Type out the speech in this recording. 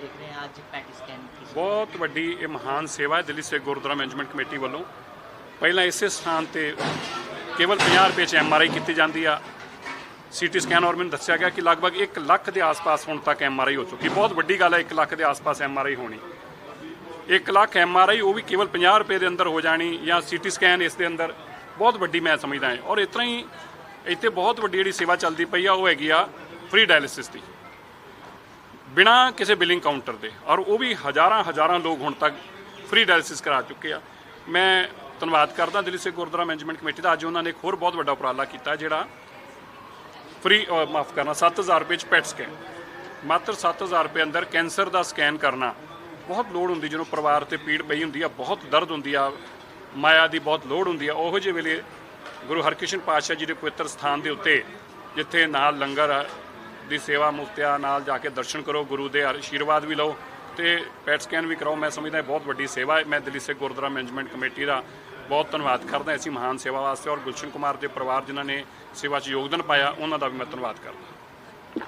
ਦੇਖ ਰਹੇ ਹਾਂ ਅੱਜ ਪੈਟ ਸਕੈਨ ਬਹੁਤ ਵੱਡੀ ਇਹ ਮਹਾਨ ਸੇਵਾ ਹੈ ਦਿੱਲੀ ਸਿੱਖ ਗੁਰਦੁਆਰਾ ਮੈਨੇਜਮੈਂਟ ਕਮੇਟੀ ਵੱਲੋਂ। ਪਹਿਲਾਂ ਇਸੇ ਸਥਾਨ ਤੇ ਕੇਵਲ 50 ਰੁਪਏ ਚ ਐਮਆਰਆਈ ਕੀਤੀ ਜਾਂਦੀ ਆ। ਸੀਟੀ ਸਕੈਨ ਔਰ ਮੈਨੂੰ ਦੱਸਿਆ ਗਿਆ ਕਿ ਲਗਭਗ 1 ਲੱਖ ਦੇ ਆਸ-ਪਾਸ ਹੁਣ ਤੱਕ ਐਮਆਰਆਈ ਹੋ ਚੁੱਕੀ ਬਹੁਤ ਵੱਡੀ ਗੱਲ ਹੈ 1 ਲੱਖ ਦੇ ਆਸ-ਪਾਸ ਐਮਆਰਆਈ ਹੋਣੀ। 1 ਲੱਖ ਐਮਆਰਆਈ ਉਹ ਵੀ ਕੇਵਲ 50 ਰੁਪਏ ਦੇ ਅੰਦਰ ਹੋ ਜਾਣੀ ਜਾਂ ਸੀਟੀ ਸਕੈਨ ਇਸ ਦੇ ਅੰਦਰ। ਬਹੁਤ ਵੱਡੀ ਮੈਂ ਸਮਝਦਾ ਹਾਂ। ਔਰ ਇਸ ਤਰ੍ਹਾਂ ਹੀ ਇੱਥੇ ਬਹੁਤ ਵੱਡੀ ਜਿਹੜੀ ਸੇਵਾ ਚੱਲਦੀ ਪਈ ਆ, ਉਹ ਹੈਗੀ ਆ ਫ੍ਰੀ ਡਾਇਲਿਸਿਸ ਦੀ। ਬਿਨਾ ਕਿਸੇ ਬਿਲਿੰਗ ਕਾਊਂਟਰ ਦੇ। ਔਰ ਉਹ ਵੀ ਹਜ਼ਾਰਾਂ ਹਜ਼ਾਰਾਂ ਲੋਕ ਹੁਣ ਤੱਕ ਫ੍ਰੀ ਡਾਇਲਿਸਿਸ ਕਰਾ ਚੁੱਕੇ ਆ। ਮੈਂ ਧੰਨਵਾਦ ਕਰਦਾ ਦਿੱਲੀ ਸਿੱਖ ਗੁਰਦੁਆਰਾ ਮੈਨੇਜਮੈਂਟ ਕਮੇਟੀ ਦਾ। ਅੱਜ ਉਹਨਾਂ ਨੇ ਇੱਕ ਹੋਰ ਬਹੁਤ ਵੱਡਾ ਉਪਰਾਲਾ ਕੀਤਾ ਜਿਹੜਾ ਫ੍ਰੀ ਮਾਫ ਕਰਨਾ 7000 ਰੁਪਏ ਚ ਪੈਟ ਸਕੈਨ ਮਾਤਰ 7000 ਰੁਪਏ ਅੰਦਰ ਕੈਂਸਰ ਦਾ ਸਕੈਨ ਕਰਨਾ। ਬਹੁਤ ਲੋੜ ਹੁੰਦੀ ਜਦੋਂ ਪਰਿਵਾਰ ਤੇ ਪੀੜ ਪਈ ਹੁੰਦੀ ਆ ਬਹੁਤ ਦਰਦ ਹੁੰਦੀ ਆ ਮਾਇਆ ਦੀ ਬਹੁਤ ਲੋੜ ਹੁੰਦੀ ਆ। ਉਹੋ ਜਿਹੇ ਵੇਲੇ ਗੁਰੂ ਹਰਕ੍ਰਿਸ਼ਨ ਪਾਤਸ਼ਾਹ ਜੀ ਦੇ ਪਵਿੱਤਰ ਸਥਾਨ ਦੇ ਉੱਤੇ ਜਿੱਥੇ ਨਾਲ ਲੰਗਰ ਆ, ਦੀ ਸੇਵਾ ਮੁਫਤਿਆ ਨਾਲ ਜਾ ਕੇ ਦਰਸ਼ਨ ਕਰੋ, ਗੁਰੂ ਦੇ ਆਸ਼ੀਰਵਾਦ ਵੀ ਲਓ ਤੇ ਪੈਟ ਸਕੈਨ ਵੀ ਕਰਾਓ। ਮੈਂ ਸਮਝਦਾ ਇਹ ਬਹੁਤ ਵੱਡੀ ਸੇਵਾ ਹੈ। ਮੈਂ ਦਿੱਲੀ ਸਿੱਖ ਗੁਰਦੁਆਰਾ ਮੈਨੇਜਮੈਂਟ ਕਮੇਟੀ ਦਾ ਬਹੁਤ ਧੰਨਵਾਦ ਕਰਦਾ ਐਸੀ ਮਹਾਨ ਸੇਵਾ ਵਾਸਤੇ ਔਰ ਗੁਲਸ਼ਨ ਕੁਮਾਰ ਦੇ ਪਰਿਵਾਰ ਜਿਨ੍ਹਾਂ ਨੇ ਸੇਵਾ 'ਚ ਯੋਗਦਾਨ ਪਾਇਆ, ਉਹਨਾਂ ਦਾ ਵੀ ਮੈਂ ਧੰਨਵਾਦ ਕਰਦਾ।